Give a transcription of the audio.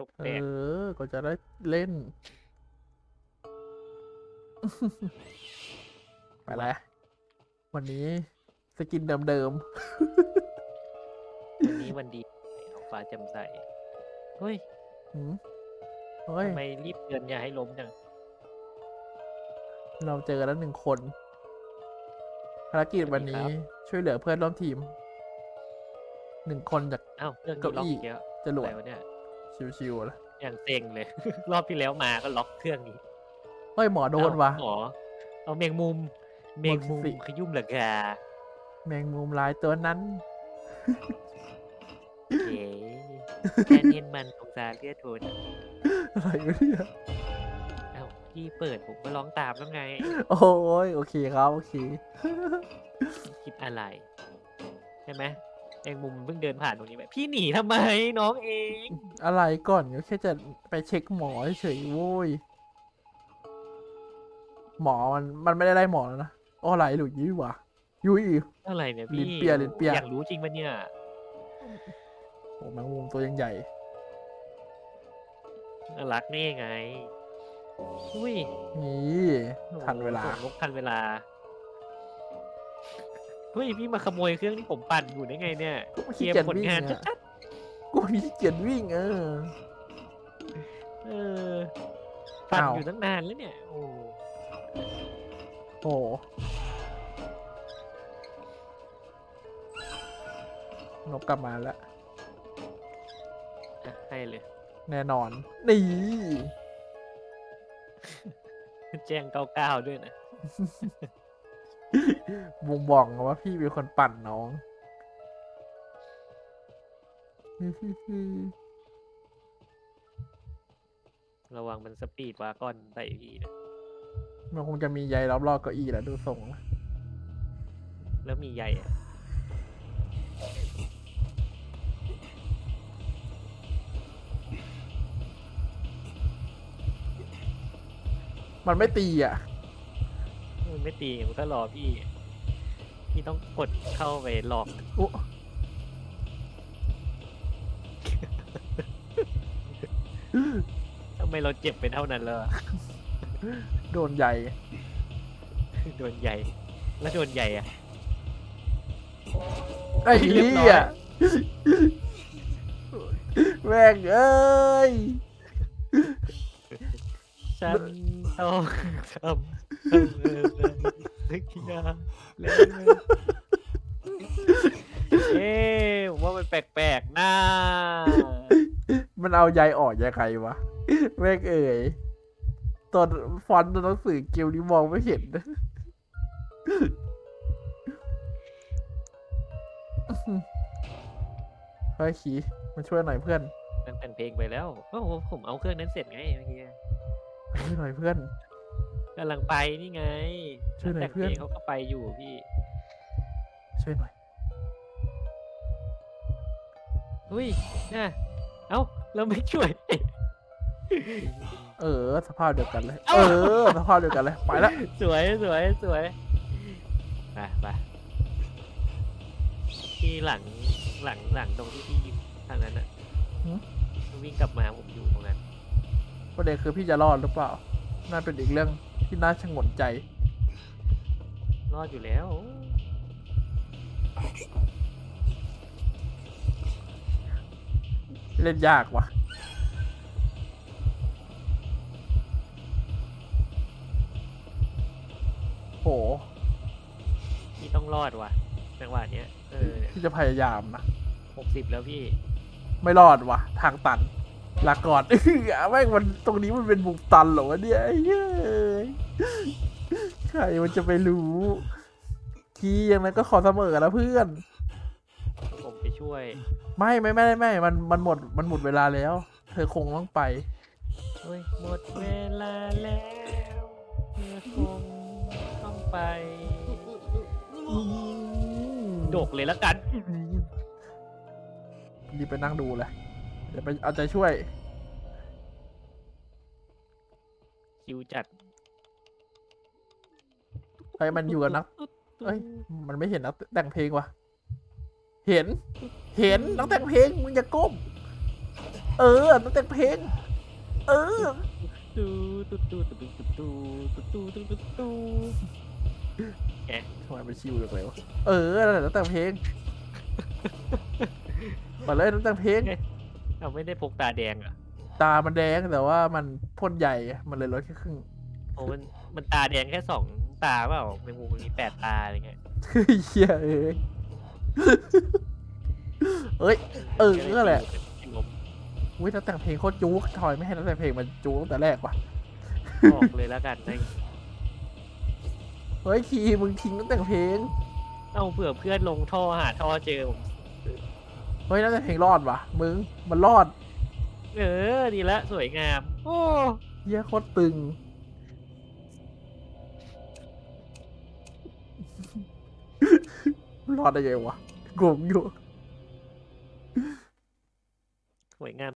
จกเอแตกอ ก็จะได้เล่น ไปแล้ว วันนี้สกินเดิมวันนี้วันดีท้องฟ้าแจ่มใสเฮ้ยๆหืมเฮ้ย ทำไมรีบเตือนอย่าให้ล้มจังเราเจอแล้วหนึ่งคน ภารกิจวันนี้ช่วยเหลือเพื่อนร่วมทีม หนึ่งคนจาก อ้าวเครื่องเก้านี้ล็อกอี้ อีกแล้วจรวอะดไรวะเนี่ย ชิวๆแล้วอย่างเซ็งเลย รอบที่แล้วมาก็ล็อกเครื่องนี้เฮ้ยหมอโดนวะ หมอเอาแมงมุมแมงมุมหมดสิ ขยุ่มเหลือกาแมงมุมลายตัวนั้นเก๋แค่เนียนมันสงสารเลือดโทนอะไรวะเนี่ยเอ้าพี่เปิดผมก็ร้องตามแล้วไง โอ้ยโอเคครับ โอเค คิดอะไร ใช่ไหม แมงมุมเพิ่งเดินผ่านตรงนี้ไปพี่หนีทำไมน้องเองอะไรก่อนก็แค่จะไปเช็คหมอเฉยๆโว้ยหมอมันมันไม่ได้ไล่หมอแล้วนะอ้อไหลหรือยุ้ยวะยุ้ยอะไรเนี่ยลิ้พี่นเปียลิ้นเปีย อยากรู้จริงปะเนี่ยโอ้แมงมุมตัวยังใหญ่ น่ารักนี่ไงอุ้ยนี่ ทันเวลา โอ้โหนกทันเวลา เฮ้ยพี่มาขโมยเครื่องที่ผมปั่นอยู่ได้ไงเนี่ยก็ไม่เคขี้ลียร์เกียจผลวิ่งงานอะชัดกูนี่ขี้เกียจวิ่งเออๆเออปั่นอ้าวอยู่ตั้งนานแล้วเนี่ยโอ้โอ้นกกลับมาแล้วอะให้เลย แน่นอน นี่ แจ้งเก้าเก้าด้วยนะ บ่งบอกว่าพี่เป็นคนปั่นน้อง ระวังมันสปีดวากอนใส่พี่นะมันคงจะมีใยรอบๆเก้าอี้แหละดูทรงแล้วแล้วมีใยอะมันไม่ตีอะ มันไม่ตีมันก็รอพี่ พี่ต้องกดเข้าไปหลอกอุ๊ทำไมเราเจ็บเป็นเท่านั้นเลยโดนใยโดนใหญ่ แล้วโดนใหญ่อะไอ้เรียบเหี้ร้อยยแม่งเอ้ย ฉันต้องทำทำอะไร สักอย่างแล้วเอ๊ะผมว่ามันแปลกๆนะมันเอาใยออกยังไงวะแม่งเอ่ยตอนฟอนต์ตัวหนังสือเกลนี้มองไม่เห็นเฮ้ยขีมาช่วยหน่อยเพื่อนมันแต่งเพลงไปแล้วโอ้โหผมเอาเครื่องนั้นเสร็จไงเมื่อกี้ ช่วยหน่อยเพื่อน กำลังไปนี่ไงช่วยหน่อยแต่งเพื่เพอนลงเขาก็ไปอยู่พี่ช่วยหน่อยอุ้ยน่ะเอ้าเราไม่ช่วย เออสภาพเดียวกันเลย เอ้าเออสภาพเดียวกันเลยไปละสวยสวยสวยไปไปที่หลังหลังหลังตรงที่พี่ยิงทางนั้นอะวิ่งกลับมาผมอยู่ตรงนั้นประเด็นคือพี่จะรอดหรือเปล่าน่าเป็นอีกเรื่อง ที่น่าชงนใจ รอดอยู่แล้ว เล่นยากว่ะ โหพี่ต้องรอดว่ะจังหวะเนี้ยเออพี่จะพยายามนะหกสิบแล้วพี่ ไม่รอดว่ะ ทางตันลาก่อนเอื้อแม่งมันตรงนี้มันเป็นมุมตันเหรอวะเนี่ยไอ้เหี้ย ใครมันจะไปรู้ทีอย่างนั้นก็ขอเสมอแล้วเพื่อน ผมไปช่วย ไม่ไม่ไม่ไม่มันมันหมดมันหมดเวลาแล้ว เธอคงต้องไปเฮ้ยหมดเวลาแล้วเธอคงต้องไปโดกเลยแล้วกันรีบไปนั่งดูเลยเดี๋ยวไปเอาใจช่วย คิวจัด ไอ้ยมันอยู่กับนักเอ้ยมันไม่เห็นนักแต่งเพลงว่ะเห็น เห็นนักแต่งเพลงมึงอย่าก้ม เออต้องแต่งเพลง เออตูตูตูตูตูตูตูตูตูตูตูทำไมมันชิวจังเลยวะเออนั่นแหละต้องแต่งเพลงมาเลยต้องแต่งเพลงเอาไม่ได้พกตาแดงเหรอะตามันแดงแต่ว่ามันพ่นใหญ่อะมันเลยลดแค่ครึ่งโอ้มันมันตาแดงแค่สอง ตาเปล่าแมงมุมมันมีแปดตาอะไรเงี้ยเฮ้ยเหี้ยเอ้ยเอ้ย เออนั่นแหละเป็นลมอุ้ยต้องแต่งเพลงโคตรจุกทอยไม่ให้ต้องแต่งเพลงมันจุกตั้งแต่แรกว่ะบอกเลยแล้วกันนะเฮ้ยทีมึงทิ้งต้องแต่งเพลง เอาเผื่อเพื่อนลงท่อหาท่อเจอผมเฮ้ยต้องแต่งเพลงรอดว่ะมึง มันรอด เออ ดีละ สวยงาม โอ้เหี้ยโคตรตึง รอดได้ยังวะงงอยู่ สวยงาม